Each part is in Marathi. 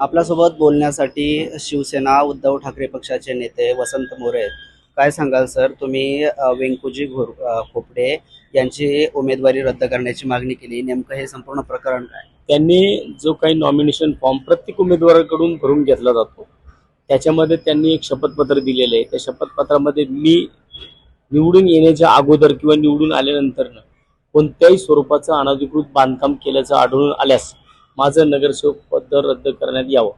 आपल्यासोबत बोलण्यासाठी शिवसेना उद्धव ठाकरे पक्षाचे नेते वसंत मोरे काय सांगाल सर? तुम्ही वेंकुजी घोर खोपडे यांची उमेदवारी रद्द करण्याची मागणी केली. नेमकं हे संपूर्ण प्रकरण काय? त्यांनी जो काही नॉमिनेशन फॉर्म प्रत्येक उमेदवाराकडून भरून घेतला जातो त्याच्यामध्ये त्यांनी एक शपथपत्र दिलेलं आहे. त्या शपथपत्रामध्ये मी निवडून येण्याच्या अगोदर किंवा निवडून आल्यानंतर कोणत्याही स्वरूपाचं अनधिकृत बांधकाम केल्याचं आढळून आल्यास माझं नगरसेवक पद रद्द करण्यात यावं.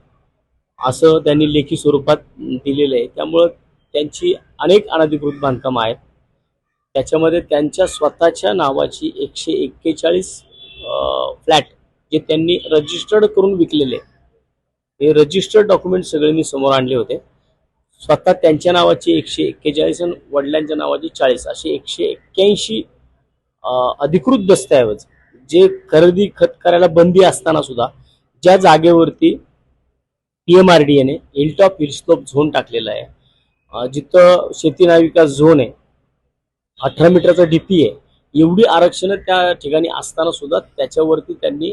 असं त्यांनी लेखी स्वरूपात दिलेलं आहे. त्यामुळं त्यांची अनेक अनधिकृत बांधकामं आहेत. त्याच्यामध्ये त्यांच्या स्वतःच्या नावाची एकशे एक्केचाळीस फ्लॅट जे त्यांनी रजिस्टर्ड करून विकलेले हे रजिस्टर्ड डॉक्युमेंट सगळे मी समोर आणले होते. स्वतः त्यांच्या नावाची एकशे एक्केचाळीस आणि वडिलांच्या नावाची चाळीस असे एकशे एक्क्याऐंशी अधिकृत दस्तऐवज जे खरेदी खत करायला बंदी असताना सुद्धा ज्या जागेवरती पी एम आर डी एने हिलटॉप हिलस्लोप झोन टाकलेला आहे जिथं शेती नाविकास झोन आहे अठरा मीटरचा डीपी आहे एवढी आरक्षणं त्या ठिकाणी असताना सुद्धा त्याच्यावरती त्यांनी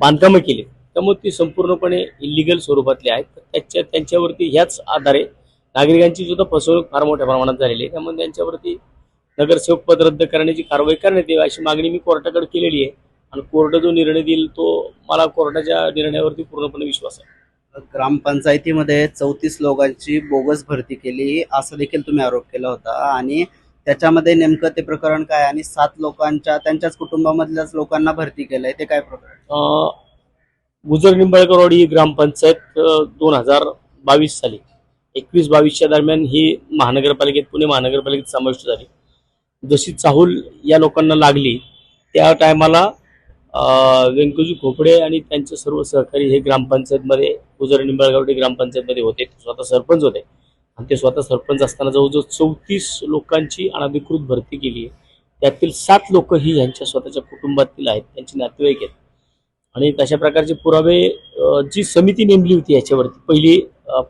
बांधकामं केली. त्यामुळे ती संपूर्णपणे इलिगल स्वरूपातली आहेत. त्याच्या त्यांच्यावरती ह्याच आधारे नागरिकांची सुद्धा फसवणूक फार मोठ्या प्रमाणात झालेली आहे. त्यामुळे त्यांच्यावरती नगरसेवक पद रद्द करण्याची कारवाई करण्यात यावी अशी मागणी मी कोर्टाकडे केलेली आहे. आणि कोर्ट जो निर्णय देईल तो मला कोर्टाच्या निर्णयावरती पूर्णपणे विश्वास आहे. ग्रामपंचायतीमध्ये चौतीस लोकांची बोगस भरती केली असा देखील तुम्ही आरोप केला होता. आणि त्याच्यामध्ये नेमकं ते प्रकरण काय? आणि सात लोकांच्या त्यांच्याच कुटुंबामधल्याच लोकांना भरती केलंय ते काय प्रकरण? गुजर निंबाळकरवाडी ही ग्रामपंचायत दोन हजार बावीस साली एकवीस बावीसच्या दरम्यान ही महानगरपालिकेत पुणे महानगरपालिकेत समाविष्ट झाली. जशी चाहूल या लोकांना लागली त्या टायमाला व्यंकुजी खोपडे आणि त्यांचे सर्व सहकारी हे ग्रामपंचायतमध्ये उजर निंबळगावडे ग्रामपंचायतमध्ये होते. ते स्वतः सरपंच होते. आणि ते स्वतः सरपंच असताना जवळजवळ चौतीस लोकांची अनधिकृत भरती केली आहे. त्यातील सात लोक ही यांच्या स्वतःच्या कुटुंबातील आहेत त्यांचे नातेवाईक आहेत. आणि तशा प्रकारचे पुरावे जी समिती नेमली होती याच्यावरती पहिली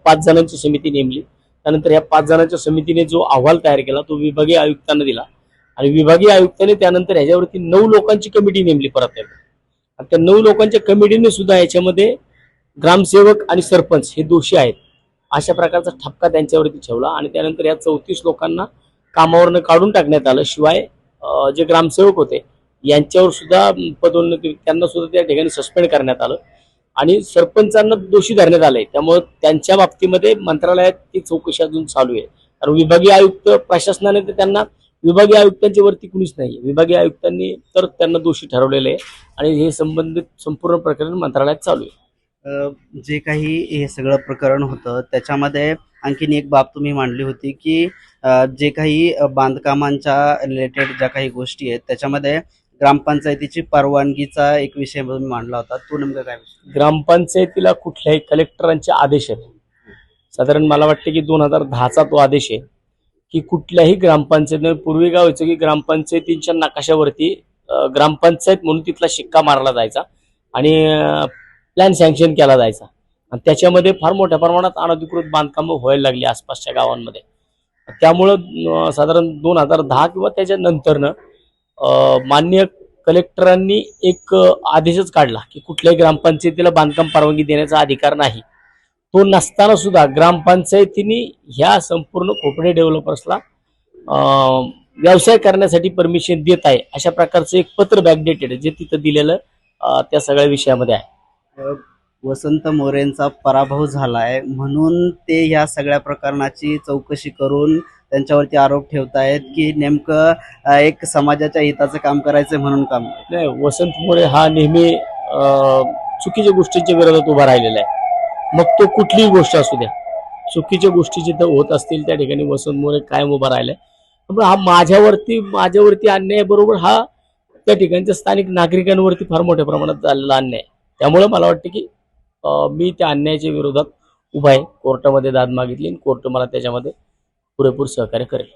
पाच जणांची समिती नेमली. त्यानंतर या पाच जणांच्या समितीने जो अहवाल तयार केला तो विभागीय आयुक्तांना दिला. आणि विभागीय आयुक्ताने त्यानंतर ह्याच्यावरती नऊ लोकांची कमिटी नेमली परत आणि त्या नऊ लोकांच्या कमिटीने सुद्धा याच्यामध्ये ग्रामसेवक आणि सरपंच हे दोषी आहेत. अशा प्रकारचा ठपका त्यांच्यावरती ठेवला आणि त्यानंतर या चौतीस लोकांना कामावरनं काढून टाकण्यात आलं. शिवाय जे ग्रामसेवक होते यांच्यावर सुद्धा पदोन्नती त्यांना सुद्धा त्या ठिकाणी सस्पेंड करण्यात आलं. आणि सरपंचांना दोषी धरण्यात आले त्यामुळे त्यांच्या बाबतीमध्ये मंत्रालयात ती चौकशी अजून चालू आहे. कारण विभागीय आयुक्त प्रशासनाने तर त्यांना विभागीय आयुक्तांच्या वरती कुणीच नाही विभागीय आयुक्तांनी तर त्यांना दोषी ठरवलेले आहे आणि हे संबंधित संपूर्ण प्रकरण मंत्रालयात चालू आहे. अ, जे काही हे सगळं प्रकरण होतं त्याच्यामध्ये आणखीन एक बाब तुम्ही मांडली होती की अ, जे काही अ, बांधकामांच्या रिलेटेड ज्या काही गोष्टी आहेत त्याच्यामध्ये ग्रामपंचायतीची परवानगीचा एक विषय तुम्ही मांडला होता. तो नेमका काय विषय? ग्रामपंचायतीला कुठल्याही कलेक्टरांचे आदेश आहेत. साधारण मला वाटते की दोन हजार दहाचा तो आदेश आहे. की कुठल्याही ग्रामपंचायतीने म्हणजे पूर्वी काय व्हायचं की ग्रामपंचायतींच्या नकाशावरती ग्रामपंचायत म्हणून तिथला शिक्का मारला जायचा आणि प्लॅन सँक्शन केला जायचा. आणि त्याच्यामध्ये फार मोठ्या प्रमाणात अनधिकृत बांधकामं व्हायला लागली आसपासच्या गावांमध्ये. त्यामुळं साधारण दोन हजार दहा किंवा त्याच्या नंतरनं मान्य कलेक्टरांनी एक आदेशच काढला की कुठल्याही ग्रामपंचायतीला बांधकाम परवानगी देण्याचा अधिकार नाही. तो नसताना सुद्धा ग्रामपंचायतीने ह्या संपूर्ण खोपडे डेव्हलपर्सला व्यवसाय करण्यासाठी परमिशन देत आहे अशा प्रकारचं एक पत्र बॅकडेटेड जे तिथं दिलेलं त्या सगळ्या विषयामध्ये आहे. वसंत मोरेंचा पराभव झालाय म्हणून ते ह्या सगळ्या प्रकरणाची चौकशी करून त्यांच्यावरती आरोप ठेवतायत की नेमकं एक समाजाच्या हिताचं काम करायचं म्हणून काम नाही वसंत मोरे हा नेहमी चुकीच्या गोष्टींच्या विरोधात उभा राहिलेला आहे. मग तो कुठलीही गोष्ट असू द्या. चुकीच्या गोष्टी जिथं होत असतील त्या ठिकाणी वसंत मोरे कायम उभा राहिलाय. त्यामुळे हा माझ्यावरती माझ्यावरती अन्याय बरोबर हा त्या ठिकाणच्या स्थानिक नागरिकांवरती फार मोठ्या प्रमाणात झालेला अन्याय. त्यामुळे मला वाटतं की मी त्या अन्यायाच्या विरोधात उभा आहे. कोर्टामध्ये दाद मागितली आणि कोर्ट मला त्याच्यामध्ये पुरेपूर सहकार्य करेल.